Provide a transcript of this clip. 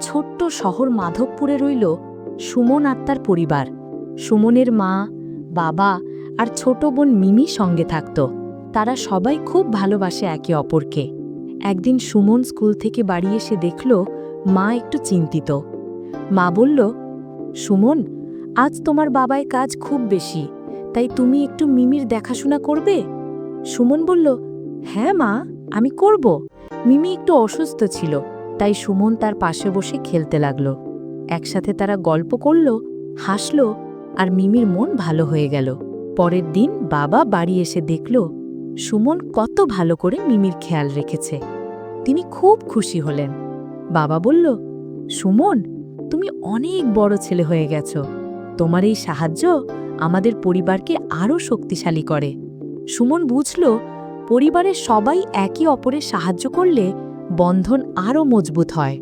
ছোট্ট শহর মাধবপুরে রইল সুমন আর তার পরিবার। সুমনের মা, বাবা আর ছোট বোন মিমি সঙ্গে থাকত। তারা সবাই খুব ভালোবাসে একে অপরকে। একদিন সুমন স্কুল থেকে বাড়ি এসে দেখল মা একটু চিন্তিত। মা বলল, সুমন, আজ তোমার বাবায় কাজ খুব বেশি, তাই তুমি একটু মিমির দেখাশোনা করবে? সুমন বলল হ্যাঁ মা। আমি করব? মিমি একটু অসুস্থ ছিল, তাই সুমন তার পাশে বসে খেলতে লাগল। একসাথে তারা গল্প করল, হাসল আর মিমির মন ভালো হয়ে গেল। পরের দিন বাবা বাড়ি এসে দেখল, সুমন কত ভালো করে মিমির খেয়াল রেখেছে। তিনি খুব খুশি হলেন। বাবা বলল, সুমন, তুমি অনেক বড় ছেলে হয়ে গেছ। তোমার এই সাহায্য আমাদের পরিবারকে আরও শক্তিশালী করে। সুমন বুঝল পরিবারের সবাই একে অপরের সাহায্য করলে বন্ধন আরও মজবুত হয়।